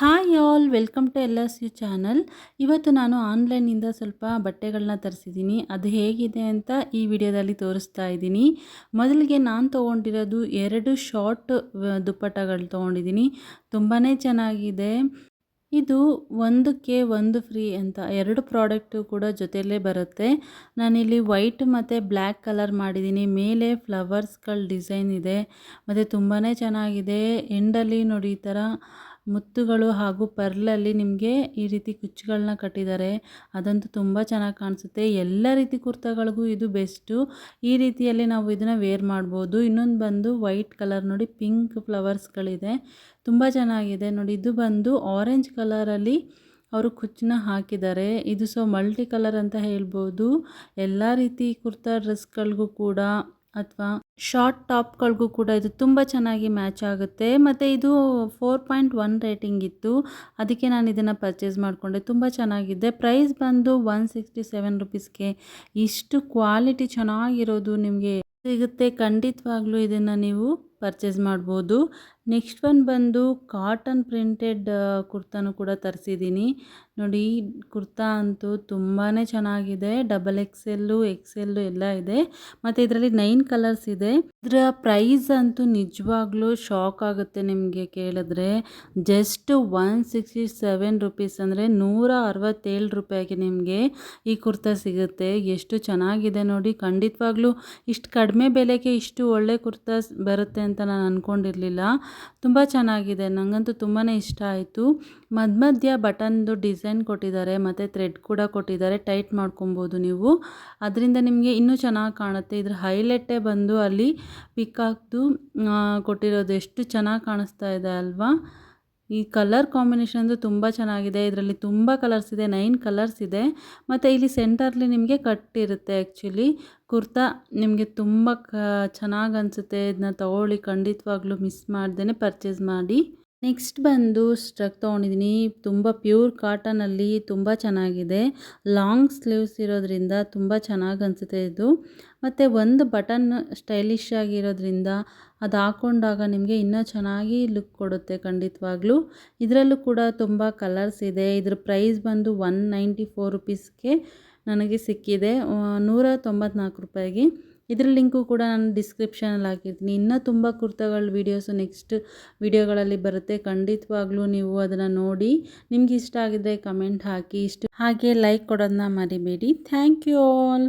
Hi all welcome to L S U channel ಇವತ್ತು ನಾನು ಆನ್ಲೈನಿಂದ ಸ್ವಲ್ಪ ಬಟ್ಟೆಗಳನ್ನ ತರಿಸಿದ್ದೀನಿ. ಅದು ಹೇಗಿದೆ ಅಂತ ಈ ವಿಡಿಯೋದಲ್ಲಿ ತೋರಿಸ್ತಾ ಇದ್ದೀನಿ. ಮೊದಲಿಗೆ ನಾನು ತೊಗೊಂಡಿರೋದು ಎರಡು ಶಾರ್ಟ್ ದುಪ್ಪಟ್ಟಗಳು ತೊಗೊಂಡಿದ್ದೀನಿ. ತುಂಬಾ ಚೆನ್ನಾಗಿದೆ. ಇದು ಒಂದಕ್ಕೆ ಒಂದು ಫ್ರೀ ಅಂತ, ಎರಡು ಪ್ರಾಡಕ್ಟು ಕೂಡ ಜೊತೆಯಲ್ಲೇ ಬರುತ್ತೆ. ನಾನಿಲ್ಲಿ ವೈಟ್ ಮತ್ತು ಬ್ಲ್ಯಾಕ್ ಕಲರ್ ಮಾಡಿದ್ದೀನಿ. ಮೇಲೆ ಫ್ಲವರ್ಸ್ಗಳ ಡಿಸೈನ್ ಇದೆ. ಮತ್ತು ತುಂಬಾ ಚೆನ್ನಾಗಿದೆ. ಎಂಡಲ್ಲಿ ನೋಡಿ ಈ ಥರ ಮುತ್ತುಗಳು ಹಾಗೂ ಪರ್ಲಲ್ಲಿ ನಿಮಗೆ ಈ ರೀತಿ ಕುಚ್ಚುಗಳನ್ನ ಕಟ್ಟಿದ್ದಾರೆ ಅದಂತೂ ತುಂಬ ಚೆನ್ನಾಗಿ ಕಾಣಿಸುತ್ತೆ. ಎಲ್ಲ ರೀತಿ ಕುರ್ತಾಗಳಿಗೂ ಇದು ಬೆಸ್ಟು. ಈ ರೀತಿಯಲ್ಲಿ ನಾವು ಇದನ್ನು ವೇರ್ ಮಾಡ್ಬೋದು. ಇನ್ನೊಂದು ಬಂದು ವೈಟ್ ಕಲರ್ ನೋಡಿ, ಪಿಂಕ್ ಫ್ಲವರ್ಸ್ಗಳಿದೆ. ತುಂಬ ಚೆನ್ನಾಗಿದೆ. ನೋಡಿ, ಇದು ಬಂದು ಆರೆಂಜ್ ಕಲರಲ್ಲಿ ಅವರು ಕುಚ್ಚನ್ನ ಹಾಕಿದ್ದಾರೆ. ಇದು ಸೊ ಮಲ್ಟಿ ಕಲರ್ ಅಂತ ಹೇಳ್ಬೋದು. ಎಲ್ಲ ರೀತಿ ಕುರ್ತಾ ಡ್ರೆಸ್ಗಳಿಗೂ ಕೂಡ ಅಥವಾ ಶಾರ್ಟ್ ಟಾಪ್ಗಳಿಗೂ ಕೂಡ ಇದು ತುಂಬ ಚೆನ್ನಾಗಿ ಮ್ಯಾಚ್ ಆಗುತ್ತೆ. ಮತ್ತು ಇದು ಫೋರ್ ಪಾಯಿಂಟ್ ಒನ್ ರೇಟಿಂಗ್ ಇತ್ತು. ಅದಕ್ಕೆ ನಾನು ಇದನ್ನು ಪರ್ಚೇಸ್ ಮಾಡಿಕೊಂಡೆ. ತುಂಬ ಚೆನ್ನಾಗಿದೆ. ಪ್ರೈಸ್ ಬಂದು ಒನ್ ಸಿಕ್ಸ್ಟಿ ಸೆವೆನ್ ರುಪೀಸ್ಗೆ ಇಷ್ಟು ಕ್ವಾಲಿಟಿ ಚೆನ್ನಾಗಿರೋದು ನಿಮಗೆ ಸಿಗುತ್ತೆ. ಖಂಡಿತವಾಗ್ಲೂ ಇದನ್ನು ನೀವು ಪರ್ಚೇಸ್ ಮಾಡ್ಬೋದು. ನೆಕ್ಸ್ಟ್ ಒನ್ ಬಂದು ಕಾಟನ್ ಪ್ರಿಂಟೆಡ್ ಕುರ್ತಾನು ಕೂಡ ತರಿಸಿದ್ದೀನಿ. ನೋಡಿ, ಕುರ್ತಾ ಅಂತೂ ತುಂಬಾ ಚೆನ್ನಾಗಿದೆ. ಡಬಲ್ ಎಕ್ಸ್ ಎಲ್ಲು ಎಕ್ಸ್ ಎಲ್ಲು ಎಲ್ಲ ಇದೆ. ಮತ್ತು ಇದರಲ್ಲಿ ನೈನ್ ಕಲರ್ಸ್ ಇದೆ. ಇದರ ಪ್ರೈಸ್ ಅಂತೂ ನಿಜವಾಗ್ಲೂ ಶಾಕ್ ಆಗುತ್ತೆ ನಿಮಗೆ ಕೇಳಿದ್ರೆ. Just one sixty seven rupees ಅಂದರೆ ನೂರ ಅರವತ್ತೇಳು ರೂಪಾಯಿಗೆ ನಿಮಗೆ ಈ ಕುರ್ತಾ ಸಿಗುತ್ತೆ. ಎಷ್ಟು ಚೆನ್ನಾಗಿದೆ ನೋಡಿ. ಖಂಡಿತವಾಗ್ಲೂ ಇಷ್ಟು ಕಡಿಮೆ ಬೆಲೆಗೆ ಇಷ್ಟು ಒಳ್ಳೆ ಕುರ್ತಾ ಬರುತ್ತೆ ಅಂತ ನಾನು ಅಂದ್ಕೊಂಡಿರಲಿಲ್ಲ ತುಂಬ ಚೆನ್ನಾಗಿದೆ. ನನಗಂತೂ ತುಂಬಾ ಇಷ್ಟ ಆಯಿತು. ಮಧ್ಯ ಮಧ್ಯ ಬಟನ್ದು ಡಿಸೈನ್ ಕೊಟ್ಟಿದ್ದಾರೆ, ಮತ್ತು ಥ್ರೆಡ್ ಕೂಡ ಕೊಟ್ಟಿದ್ದಾರೆ. ಟೈಟ್ ಮಾಡ್ಕೊಬೋದು ನೀವು. ಅದರಿಂದ ನಿಮಗೆ ಇನ್ನೂ ಚೆನ್ನಾಗಿ ಕಾಣುತ್ತೆ. ಇದ್ರ ಹೈಲೈಟೇ ಬಂದು ಅಲ್ಲಿ ಪಿಕಾಕ್ದು ಕೊಟ್ಟಿರೋದು ಎಷ್ಟು ಚೆನ್ನಾಗಿ ಕಾಣಿಸ್ತಾ ಇದೆ ಅಲ್ವಾ? ಈ ಕಲರ್ ಕಾಂಬಿನೇಷನ್ ಅಂದರೆ ತುಂಬ ಚೆನ್ನಾಗಿದೆ. ಇದರಲ್ಲಿ ತುಂಬ ಕಲರ್ಸ್ ಇದೆ ನೈನ್ ಕಲರ್ಸ್ ಇದೆ. ಮತ್ತು ಇಲ್ಲಿ ಸೆಂಟರ್ಲಿ ನಿಮಗೆ ಕಟ್ಟಿರುತ್ತೆ ಆ್ಯಕ್ಚುಲಿ ಕುರ್ತಾ ನಿಮಗೆ ತುಂಬ ಕ, ಚೆನ್ನಾಗಿ ಅನಿಸುತ್ತೆ. ಇದನ್ನ ತಗೊಳ್ಳಿ, ಖಂಡಿತವಾಗ್ಲೂ ಮಿಸ್ ಮಾಡ್ದೇ ಪರ್ಚೇಸ್ ಮಾಡಿ. ನೆಕ್ಸ್ಟ್ ಬಂದು ಸ್ಟ್ರಕ್ ತೊಗೊಂಡಿದ್ದೀನಿ ತುಂಬ ಪ್ಯೂರ್ ಕಾಟನಲ್ಲಿ ತುಂಬ ಚೆನ್ನಾಗಿದೆ. ಲಾಂಗ್ ಸ್ಲೀವ್ಸ್ ಇರೋದ್ರಿಂದ ತುಂಬ ಚೆನ್ನಾಗಿ ಅನಿಸುತ್ತೆ ಇದು. ಮತ್ತು ಒಂದು ಬಟನ್ ಸ್ಟೈಲಿಶ್ ಆಗಿರೋದ್ರಿಂದ ಅದು ಹಾಕ್ಕೊಂಡಾಗ ನಿಮಗೆ ಇನ್ನೂ ಚೆನ್ನಾಗಿ ಲುಕ್ ಕೊಡುತ್ತೆ ಖಂಡಿತವಾಗ್ಲೂ. ಇದರಲ್ಲೂ ಕೂಡ ತುಂಬ ಕಲರ್ಸ್ ಇದೆ. ಇದ್ರ ಪ್ರೈಸ್ ಬಂದು ಒನ್ ನೈಂಟಿ ಫೋರ್ ರುಪೀಸ್ಗೆ ನನಗೆ ಸಿಕ್ಕಿದೆ. ನೂರ ತೊಂಬತ್ನಾಲ್ಕು ರೂಪಾಯಿಗೆ. ಇದರ ಲಿಂಕು ಕೂಡ ನಾನು ಡಿಸ್ಕ್ರಿಪ್ಷನಲ್ಲಿ ಹಾಕಿರ್ತೀನಿ. ಇನ್ನೂ ತುಂಬ ಕುರ್ತಾಗಳ ವೀಡಿಯೋಸು ನೆಕ್ಸ್ಟ್ ವೀಡಿಯೋಗಳಲ್ಲಿ ಬರುತ್ತೆ. ಖಂಡಿತವಾಗ್ಲೂ ನೀವು ಅದನ್ನು ನೋಡಿ ನಿಮ್ಗೆ ಇಷ್ಟ ಆಗಿದ್ದರೆ ಕಮೆಂಟ್ ಹಾಕಿ. ಇಷ್ಟು ಹಾಗೆ ಲೈಕ್ ಕೊಡೋದನ್ನ ಮರಿಬೇಡಿ. Thank you all